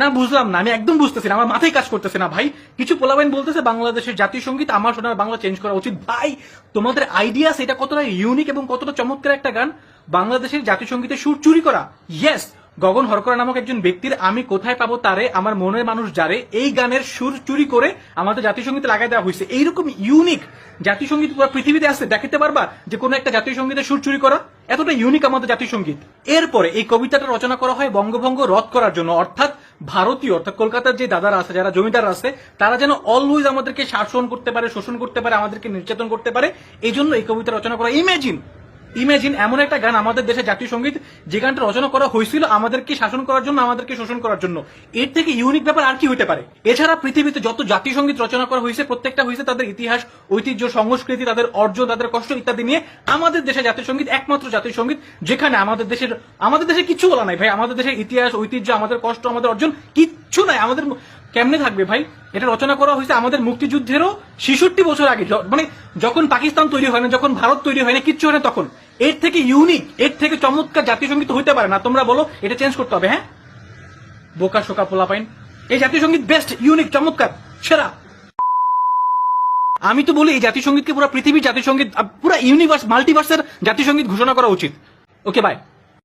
না, বুঝলাম না, আমি একদম বুঝতেছি আমার মাথায় কাজ করতেছে না, ভাই। কিছু পোলাবাইন বলতেছে, বাংলাদেশের জাতীয় সংগীত আমার শোনার বাংলা চেঞ্জ করা উচিত। ভাই, তোমাদের আইডিয়াস এটা কতটা ইউনিক এবং কতটা চমৎকার একটা গান? বাংলাদেশের জাতীয় সঙ্গীতের সুর চুরি করা। ইয়েস গগন হরকরা নামক একজন ব্যক্তির, আমি কোথায় পাবো তারে, আমার মনের মানুষ যারে, এই গানের সুর চুরি করে আমাদের জাতীয় সঙ্গীতে লাগাই দেওয়া হয়েছে। এইরকম ইউনিক জাতীয় সংগীত পুরো পৃথিবীতে আছে দেখাতে পারবা যে কোনো একটা জাতীয় সঙ্গীতের সুর চুরি করা? এতটা ইউনিক আমাদের জাতীয় সংগীত। এরপরে এই কবিতাটা রচনা করা হয় বঙ্গভঙ্গ রদ করার জন্য, অর্থাৎ ভারতীয়, অর্থাৎ কলকাতার যে দাদারা আছে, যারা জমিদার আছে, তারা যেন অলওয়েজ আমাদেরকে শাসন করতে পারে, শোষণ করতে পারে, আমাদেরকে নির্যাতন করতে পারে, এই জন্য এই কবিতা রচনা করা। ইমেজিন ইমেজিন এমন একটা গান আমাদের দেশে জাতীয় সংগীত, যে গানটা রচনা করা হয়েছিল আমাদেরকে শাসন করার জন্য, আমাদেরকে শোষণ করার জন্য। এর থেকে ইউনিক ব্যাপার আর কি হতে পারে? এছাড়া পৃথিবীতে যত জাতীয় সংগীত রচনা করা হয়েছে, প্রত্যেকটা হয়েছে তাদের ইতিহাস, ঐতিহ্য, সংস্কৃতি, তাদের অর্জন, তাদের কষ্ট ইত্যাদি নিয়ে আমাদের দেশে জাতীয় সংগীত একমাত্র জাতীয় সংগীত, যেখানে আমাদের দেশের, আমাদের দেশে কিছু বলা নাই। ভাই, আমাদের দেশের ইতিহাস, ঐতিহ্য, আমাদের কষ্ট, আমাদের অর্জন কিচ্ছু নাই। আমাদের কেমনে থাকবে ভাই? এটা রচনা করা হয়েছে আমাদের মুক্তিযুদ্ধেরও ছেষট্টি বছর আগে। মানে যখন পাকিস্তান তৈরি হয় না, যখন ভারত তৈরি হয় না, কিচ্ছু হয় না তখন। এর থেকে ইউনিক এর থেকে চমৎকার জাতীয় সংগীত হইতে পারে না। তোমরা বলো, এটা চেঞ্জ করতে হবে হ্যাঁ? বোকা শোকা পোলা পাইন এই জাতীয় সংগীত বেস্ট ইউনিক চমৎকার, সেরা। আমি তো বলি, এই জাতীয় সঙ্গীতকে পুরো পৃথিবীর জাতীয় সংগীত পুরো ইউনিভার্স মাল্টিভার্সের জাতীয় সংগীত ঘোষণা করা উচিত। Okay bye